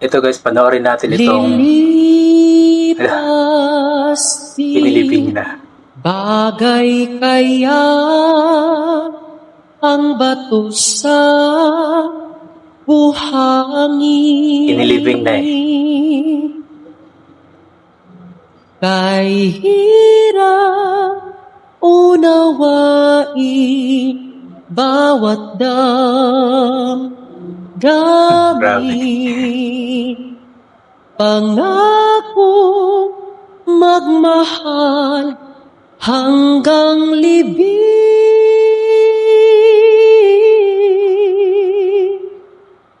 Ito guys, panoorin natin itong Lilipas piniliping din na. Bagay kaya ang bato sa buhangin. Inilibing na Kay hirap unawain bawat dam gamin Pangako magmahal hanggang libing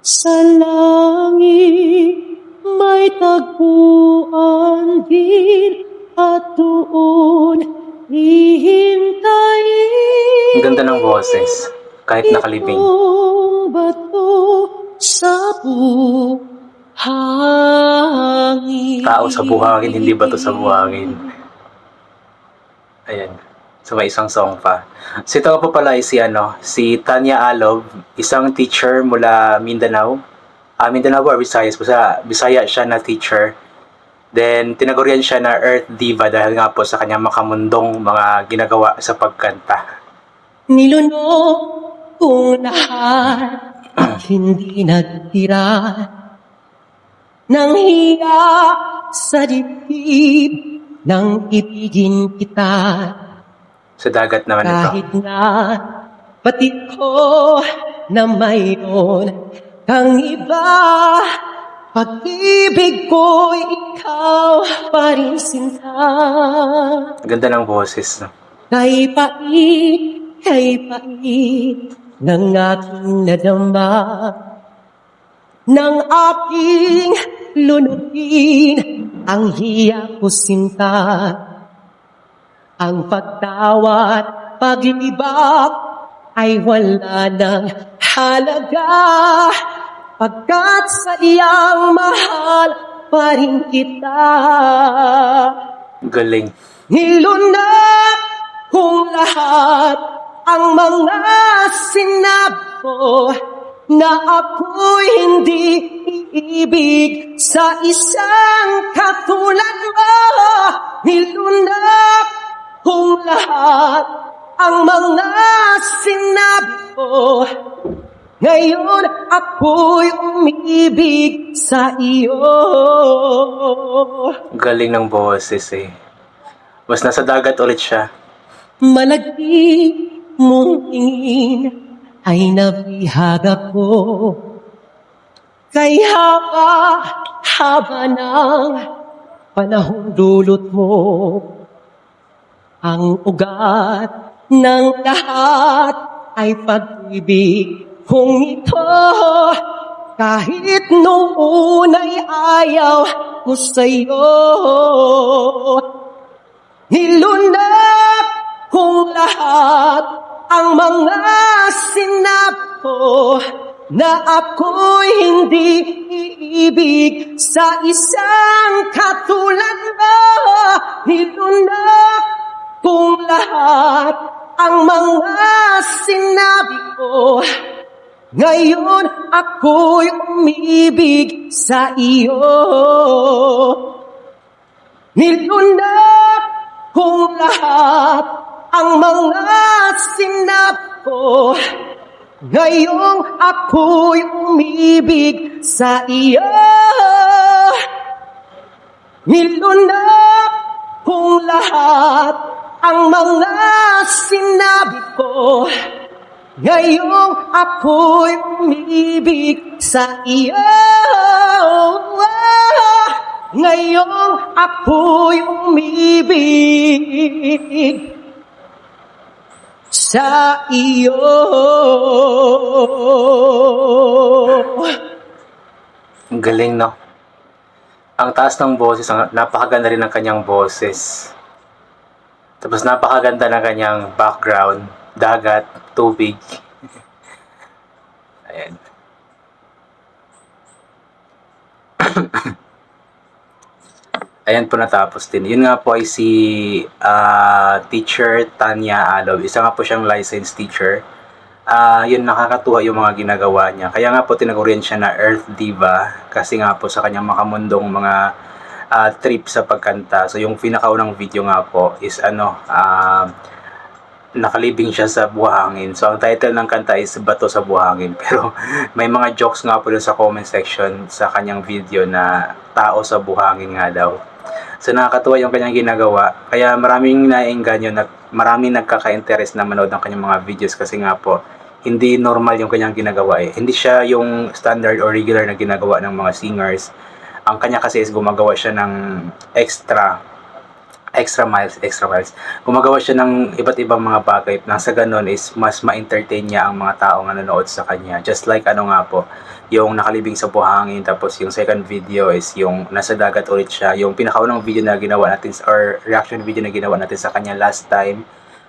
sa langit may tagpuan din at doon hihintayin. Ang ganda ng boses. Kahit nakalibing. Itong bato sa buhangin. Tao sa buhangin, hindi ba to sa buhangin? Ayan. So may isang song pa. Si ito po pala ay si, ano, si Tanya Alov, isang teacher mula Mindanao. Ah, Mindanao or Visayas? Basta Bisaya siya na teacher. Then, tinagurian siya na Earth Diva dahil nga po sa kanyang makamundong mga ginagawa sa pagkanta. Nilunok kong lahat at hindi nagtira Nang hiya sa dibdib nang ibigin kita Sa dagat naman ito. Kahit na pati ko na mayroon kang iba Pag-ibig ko'y ikaw pa rin sinta Ganda ng boses. No? Kay pait, kay pait ng aking nadama Nang aking lunugin ang hiya ko sinta. Ang pagtawat, pag-ibig ay wala ng halaga. Pagkat sa iyang mahal pa rin kita. Galing. Nilunok kong lahat ang mga sinabi ko na ako'y hindi iibig sa isang katulad mo. Nilunok kong lahat ang mga sinabi ko ngayon ako'y umibig sa iyo. Galing ng boses eh. Mas nasa dagat ulit siya. Malagkit mong tingin ay nabihag ako. Kay haba, haba ng panahong dulot mo. Ang ugat ng lahat ay pag-ibig kong ito. Kahit noong una'y ayaw ko sa'yo. Lahat ang mga sinabi ko na ako'y hindi iibig sa isang katulad mo. Nilunok kong lahat ang mga sinabi ko. Ngayon ako'y umibig sa iyo. Nilunok sinabi ko. Ngayong ako'y umibig sa iyo. Nilunok kong lahat ang mga sinabi ko. Ngayong ako'y umibig sa iyo. Ngayong ako'y umibig sa iyo. Ang galing, no? Ang taas ng boses, ang napakaganda rin ng kanyang boses. Tapos napakaganda ng kanyang background, dagat, tubig. Ayan. Ayan po natapos din. Yun nga po ay si ah, teacher Tanya Alov. Isa nga po siyang licensed teacher ah yun nakakatuwa yung mga ginagawa niya. Kaya nga po tinagurian siya na Earth Diva kasi nga po sa kanyang makamundong mga ah, trip sa pagkanta. So yung pinakaunang video nga po is ano, ah, nakalibing siya sa buhangin. So ang title ng kanta is Bato sa Buhangin. Pero may mga jokes nga po sa comment section sa kanyang video na tao sa buhangin nga daw. So nakakatuwa yung kanyang ginagawa. Kaya maraming naengganyo, na, maraming nagkaka-interest na manood ng kanyang mga videos kasi nga po, hindi normal yung kanyang ginagawa eh. Hindi siya yung standard or regular na ginagawa ng mga singers. Ang kanya kasi is gumagawa siya ng extra extra miles, extra miles. Gumagawa siya ng iba't ibang mga bagay. Nang sa ganun is mas ma-entertain niya ang mga taong nanonood sa kanya. Just like ano nga po, yung nakalibing sa buhangin. Tapos yung second video is yung nasa dagat ulit siya. Yung pinakaunang video na ginawa natin, or reaction video na ginawa natin sa kanya last time,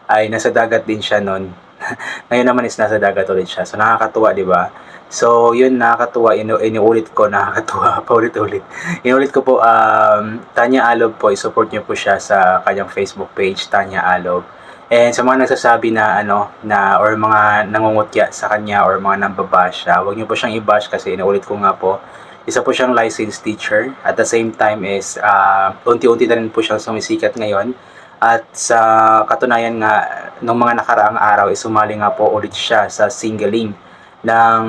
ay nasa dagat din siya nun. Ngayon naman is nasa dagat ulit siya. So nakakatuwa, di ba? So, yun, nakakatuwa. Inu inuulit ko, nakakatuwa. Paulit-ulit. Inuulit ko po, um, Tanya Alob po, i-support niyo po siya sa kanyang Facebook page, Tanya Alob. And sa mga nagsasabi na, ano, na, or mga nangungutya sa kanya, or mga nambabash siya, huwag niyo po siyang i-bash kasi inuulit ko nga po, isa po siyang licensed teacher. At the same time is, uh, unti-unti na rin po siyang sumisikat ngayon. At sa katunayan nga, nung mga nakaraang araw, is sumali nga po ulit siya sa singling ng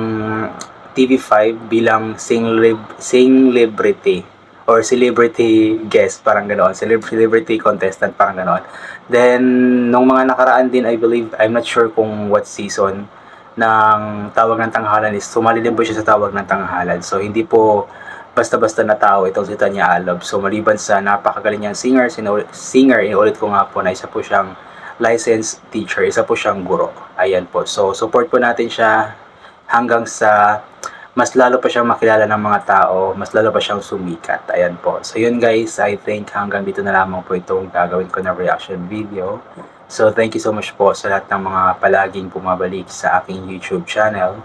TV5 bilang sing celebrity or celebrity guest, parang ganoon. Celeb- Celebrity contestant, parang ganoon. Then, nung mga nakaraan din, I believe, I'm not sure kung what season ng Tawag ng Tanghalan is sumali din po siya sa Tawag ng Tanghalan. So, hindi po basta-basta na tao itong si Tanya Alob. So, maliban sa napakagaling niyang singer, sinu- singer, inulit ko nga po na isa po siyang licensed teacher, isa po siyang guro. Ayan po. So, support po natin siya hanggang sa mas lalo pa siyang makilala ng mga tao, mas lalo pa siyang sumikat. Ayan po. So yun guys, I think hanggang dito na lamang po itong gagawin ko na reaction video. So thank you so much po sa lahat ng mga palaging pumabalik sa aking YouTube channel.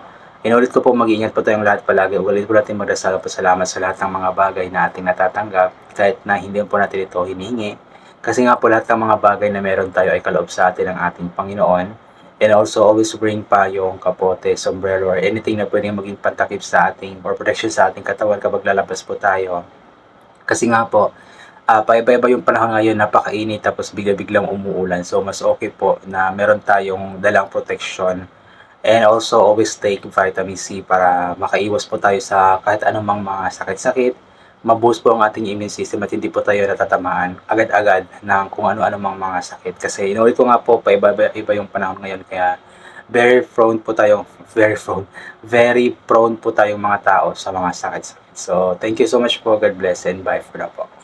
Inulit ko po mag-ingat po tayong lahat palagi. Ulit po natin magdasal po salamat sa lahat ng mga bagay na ating natatanggap kahit na hindi po natin ito hinihingi. Kasi nga po lahat ng mga bagay na meron tayo ay kaloob sa atin ng ating Panginoon. And also always bring pa yung kapote, sombrero, or anything na pwedeng maging pantakip sa ating or protection sa ating katawan kapag lalabas po tayo. Kasi nga po, uh, paiba-iba yung panahon ngayon, napakainit tapos bigla-biglang umuulan. So mas okay po na meron tayong dalang protection. And also always take vitamin C para makaiwas po tayo sa kahit anumang mga sakit-sakit maboost po ang ating immune system at hindi po tayo natatamaan agad-agad ng kung ano-ano mang mga sakit. Kasi inulit ko nga po, paiba-iba yung panahon ngayon kaya very prone po tayong, very prone, very prone po tayong mga tao sa mga sakit-sakit. So, thank you so much po. God bless and bye for now po.